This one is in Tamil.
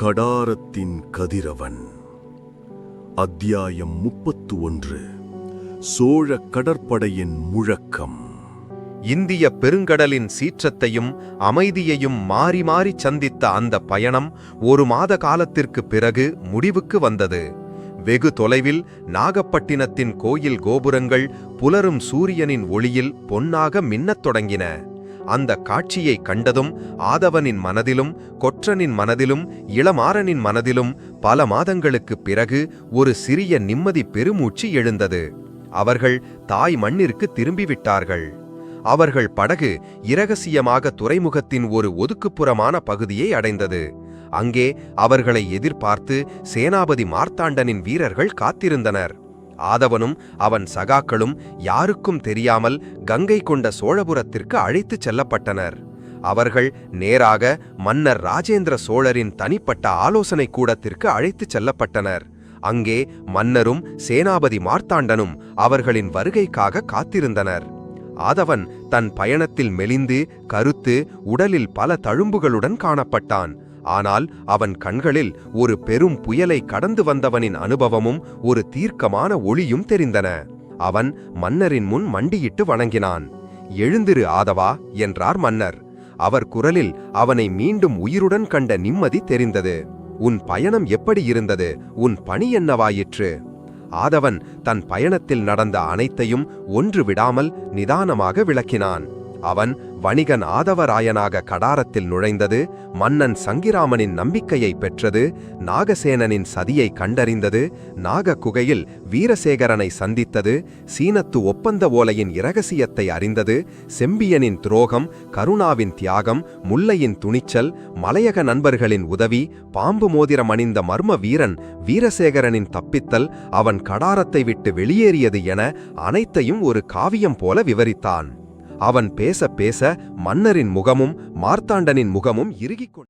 கடாரத்தின் கதிரவன். அத்தியாயம் முப்பத்து ஒன்று சோழ கடற்படையின் முழக்கம். இந்திய பெருங்கடலின் சீற்றத்தையும் அமைதியையும் மாறி மாறி சந்தித்த அந்த பயணம் ஒரு மாத காலத்திற்கு பிறகு முடிவுக்கு வந்தது. வெகு தொலைவில் நாகப்பட்டினத்தின் கோயில் கோபுரங்கள் புலரும் சூரியனின் ஒளியில் பொன்னாக மின்னத் தொடங்கின. அந்த காட்சியை கண்டதும் ஆதவனின் மனதிலும் கொற்றனின் மனதிலும் இளமாறனின் மனதிலும் பல மாதங்களுக்குப் பிறகு ஒரு சிறிய நிம்மதி பெருமூச்சு எழுந்தது. அவர்கள் தாய் மண்ணிற்கு திரும்பிவிட்டார்கள். அவர்கள் படகு இரகசியமாக துறைமுகத்தின் ஒரு ஒதுக்குப்புறமான பகுதியை அடைந்தது. அங்கே அவர்களை எதிர்பார்த்து சேனாபதி மார்த்தாண்டனின் வீரர்கள் காத்திருந்தனர். ஆதவனும் அவன் சகாக்களும் யாருக்கும் தெரியாமல் கங்கை கொண்ட சோழபுரத்திற்கு அழைத்துச் செல்லப்பட்டனர். அவர்கள் நேராக மன்னர் ராஜேந்திர சோழரின் தனிப்பட்ட ஆலோசனை கூடத்திற்கு அழைத்துச் செல்லப்பட்டனர். அங்கே மன்னரும் சேனாபதி மார்த்தாண்டனும் அவர்களின் வருகைக்காக காத்திருந்தனர். ஆதவன் தன் பயணத்தில் மெலிந்து கருத்து உடலில் பல தழும்புகளுடன் காணப்பட்டான். ஆனால் அவன் கண்களில் ஒரு பெரும் புயலை கடந்து வந்தவனின் அனுபவமும் ஒரு தீர்க்கமான ஒளியும் தெரிந்தன. அவன் மன்னரின் முன் மண்டியிட்டு வணங்கினான். எழுந்திரு ஆதவா என்றார் மன்னர். அவர் குரலில் அவனை மீண்டும் உயிருடன் கண்ட நிம்மதி தெரிந்தது. உன் பயணம் எப்படி இருந்தது? உன் பணி என்னவாயிற்று? ஆதவன் தன் பயணத்தில் நடந்த அனைத்தையும் ஒன்று விடாமல் நிதானமாக விளக்கினான். அவன் வணிகன் ஆதவராயனாக கடாரத்தில் நுழைந்தது மன்னன் சங்கிராமனின் நம்பிக்கையை பெற்றது நாகசேனனின் சதியை கண்டறிந்தது நாக குகையில் வீரசேகரனை சந்தித்தது சீனத்து ஒப்பந்த ஓலையின் இரகசியத்தை அறிந்தது செம்பியனின் துரோகம் கருணாவின் தியாகம் முல்லையின் துணிச்சல் மலையக நண்பர்களின் உதவி பாம்பு மோதிரம் அணிந்த மர்ம வீரன் வீரசேகரனின் தப்பித்தல் அவன் கடாரத்தை விட்டு வெளியேறியது என அனைத்தையும் ஒரு காவியம் போல விவரித்தான். அவன் பேச பேச மன்னரின் முகமும் மார்த்தாண்டனின் முகமும் இறுகிக் கொண்டு